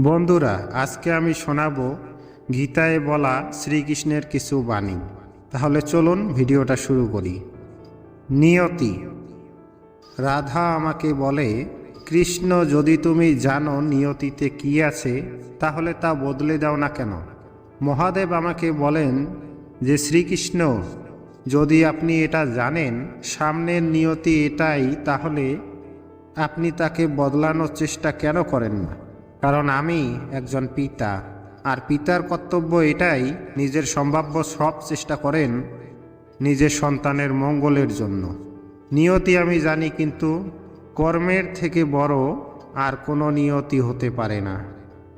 বন্ধুরা, আজকে আমি শোনাবো গীতায় বলা শ্রীকৃষ্ণের কিছু বাণী। তাহলে চলুন ভিডিওটা শুরু করি। নিয়তি। রাধা আমাকে বলে, কৃষ্ণ, যদি তুমি জানো নিয়তিতে কি আছে, তাহলে তা বদলে দাও না কেন? মহাদেব আমাকে বলেন যে, শ্রীকৃষ্ণ, যদি আপনি এটা জানেন, সামনের নিয়তি এটাই, তাহলে আপনি তাকে বদলানোর চেষ্টা কেন করেন না? কারণ আমি একজন পিতা, আর পিতার কর্তব্য এটাই, নিজের সম্ভাব্য সব চেষ্টা করেন নিজের সন্তানের মঙ্গলের জন্য। নিয়তি আমি জানি, কিন্তু কর্মের থেকে বড় আর কোনো নিয়তি হতে পারে না।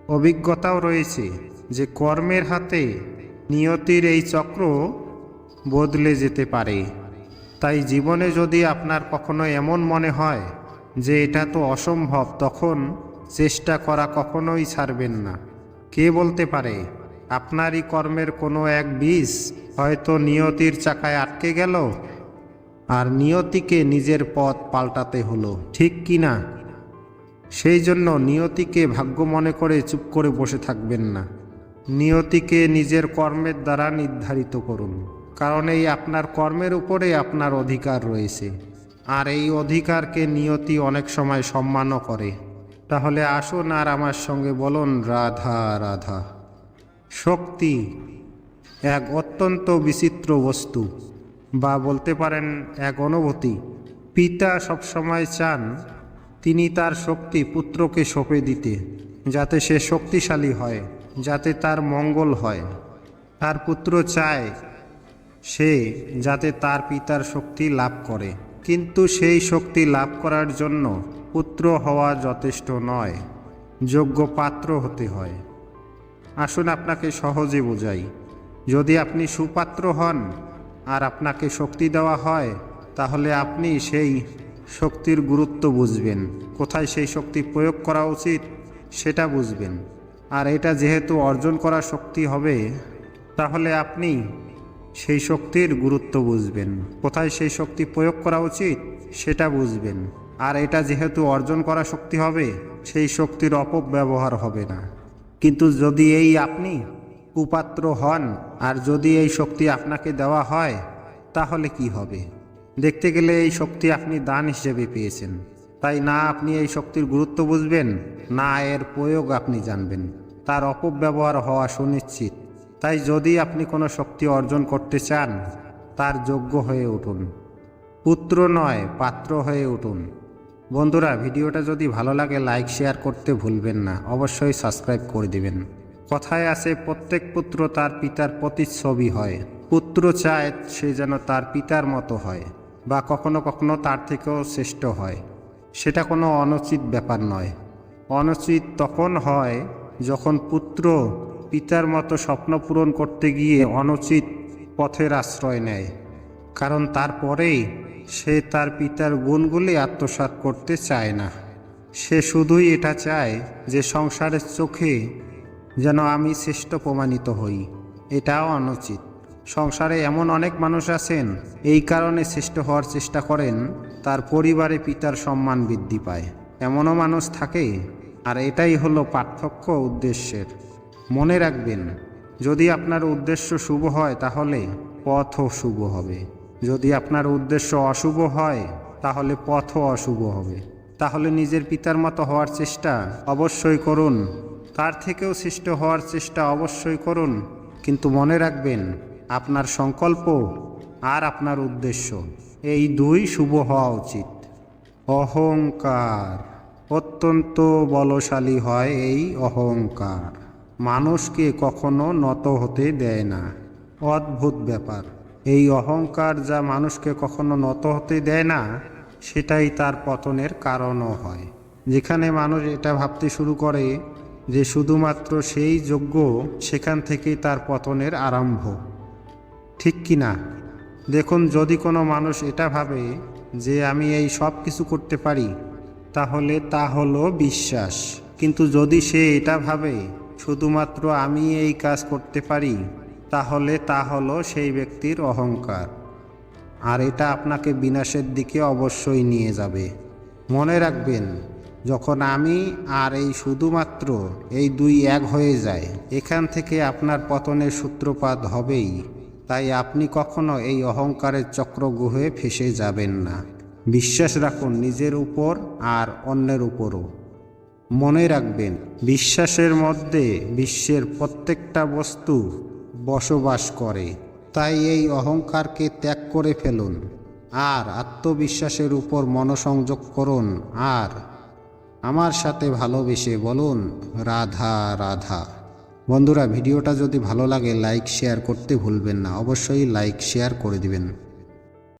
অভিজ্ঞতাও রয়েছে যে কর্মের হাতে নিয়তির এই চক্র বদলে যেতে পারে। তাই জীবনে যদি আপনার কখনো এমন মনে হয় যে এটা তো অসম্ভব, তখন চেষ্টা করা কখনোই ছাড়বেন না। কে বলতে পারে, আপনারই কর্মের কোনো এক বীজ হয়তো নিয়তির চাকায় আটকে গেল? আর নিয়তিকে নিজের পথ পাল্টাতে হলো, ঠিক কি না? সেই জন্য নিয়তিকে ভাগ্য মনে করে চুপ করে বসে থাকবেন না। নিয়তিকে নিজের কর্মের দ্বারা নির্ধারিত করুন, কারণ এই আপনার কর্মের উপরে আপনার অধিকার রয়েছে। আর এই অধিকারকে নিয়তি অনেক সময় সম্মানও করে। তাহলে আসুন আর আমার সঙ্গে বলুন, রাধা রাধা। শক্তি এক অত্যন্ত বিচিত্র বস্তু, বা বলতে পারেন এক অনুভূতি। পিতা সবসময় চান তিনি তার শক্তি পুত্রকে সঁপে দিতে, যাতে সে শক্তিশালী হয়, যাতে তার মঙ্গল হয়। তার পুত্র চায় সে যাতে তার পিতার শক্তি লাভ করে। কিন্তু সেই শক্তি লাভ করার জন্য পুত্র হওয়া যথেষ্ট নয়, যোগ্য পাত্র হতে হয়। আসুন আপনাকে সহজে বোঝাই, যদি আপনি সুপাত্র হন আর আপনাকে শক্তি দেওয়া হয়, তাহলে আপনি সেই শক্তির গুরুত্ব বুঝবেন। কোথায় সেই শক্তি প্রয়োগ করা উচিত, সেটা বুঝবেন। আর এটা যেহেতু অর্জন করা শক্তি হবে, তাহলে আপনি সেই শক্তির গুরুত্ব বুঝবেন। কোথায় সেই শক্তি প্রয়োগ করা উচিত, সেটা বুঝবেন। আর এটা যেহেতু অর্জন করা শক্তি হবে, সেই শক্তির অপব্যবহার হবে না। কিন্তু যদি এই আপনি কুপাত্র হন, আর যদি এই শক্তি আপনাকে দেওয়া হয়, তাহলে কি হবে? দেখতে গেলে এই শক্তি আপনি দান হিসেবে পেয়েছেন। তাই না আপনি এই শক্তির গুরুত্ব বুঝবেন, না এর প্রয়োগ আপনি জানবেন। তার অপব্যবহার হওয়া সুনিশ্চিত। তাই যদি আপনি কোনো শক্তি অর্জন করতে চান, তার যোগ্য হয়ে উঠুন। পুত্র নয়, পাত্র হয়ে উঠুন। বন্ধুরা, ভিডিওটা যদি ভালো লাগে লাইক শেয়ার করতে ভুলবেন না। অবশ্যই সাবস্ক্রাইব করে দিবেন। কথায় আছে, প্রত্যেক পুত্র তার পিতার প্রতিচ্ছবি হয়। পুত্র চায় সে যেন তার পিতার মতো হয়, বা কখনো কখনো তার থেকেও শ্রেষ্ঠ হয়। সেটা কোনো অনুচিত ব্যাপার নয়। অনুচিত তখন হয় যখন পুত্র পিতার মতো স্বপ্ন পূরণ করতে গিয়ে অনুচিত পথের আশ্রয় নেয়। কারণ তারপরেই সে তার পিতার গুণগুলি আত্মসাৎ করতে চায় না। সে শুধুই এটা চায় যে সংসারের চোখে যেন আমি শ্রেষ্ঠ প্রমাণিত হই। এটাও অনুচিত। সংসারে এমন অনেক মানুষ আছেন, এই কারণে শ্রেষ্ঠ হওয়ার চেষ্টা করেন, তার পরিবারে পিতার সম্মান বৃদ্ধি পায়। এমনও মানুষ থাকে, আর এটাই হলো পার্থক্য উদ্দেশ্যের। মনে রাখবেন, যদি আপনার উদ্দেশ্য শুভ হয় তাহলে পথও শুভ হবে। যদি আপনার উদ্দেশ্য অশুভ হয়, তাহলে পথও অশুভ হবে। তাহলে নিজের পিতার মতো হওয়ার চেষ্টা অবশ্যই করুন। তার থেকেও সৃষ্ট হওয়ার চেষ্টা অবশ্যই করুন। কিন্তু মনে রাখবেন, আপনার সংকল্প আর আপনার উদ্দেশ্য, এই দুই শুভ হওয়া উচিত। অহংকার, অত্যন্ত বলশালী হয় এই অহংকার। মানুষকে কখনো নত হতে দেয় না। অদ্ভুত ব্যাপার। এই অহংকার যা মানুষকে কখনো নত হতে দেয় না, সেটাই তার পতনের কারণও হয়। যেখানে মানুষ এটা ভাবতে শুরু করে যে শুধুমাত্র সেই যোগ্য সেখান থেকেই তার পতনের আরম্ভ। ঠিক কি না? দেখুন, যদি কোনো মানুষ এটা ভাবে যে আমি এই সব কিছু করতে পারি, তাহলে তা হলো বিশ্বাস। কিন্তু যদি সে এটা ভাবে, শুধুমাত্র আমি এই কাজ করতে পারি তাহলে তা হলো সেই ব্যক্তির অহংকার। আর এটা আপনাকে বিনাশের দিকে অবশ্যই নিয়ে যাবে। মনে রাখবেন, যখন আমি আর এই শুধুমাত্র এই দুই এক হয়ে যায়, এখান থেকে আপনার পতনের সূত্রপাত হবেই। তাই আপনি কখনো এই অহংকারের চক্রগুহে ফেসে যাবেন না। বিশ্বাস রাখুন, নিজের উপর আর অন্যের উপরও। মনে রাখবেন, বিশ্বাসের মধ্যে বিশ্বের প্রত্যেকটা বস্তু বসবাস করে, তাই এই অহংকারকে ত্যাগ করে ফেলুন। আর আত্মবিশ্বাসের উপর মনোসংযোগ করুন। আর আমার সাথে ভালোবেসে বলুন, রাধা রাধা। বন্ধুরা, ভিডিওটা যদি ভালো লাগে, লাইক, শেয়ার করতে ভুলবেন না। অবশ্যই লাইক, শেয়ার করে দিবেন।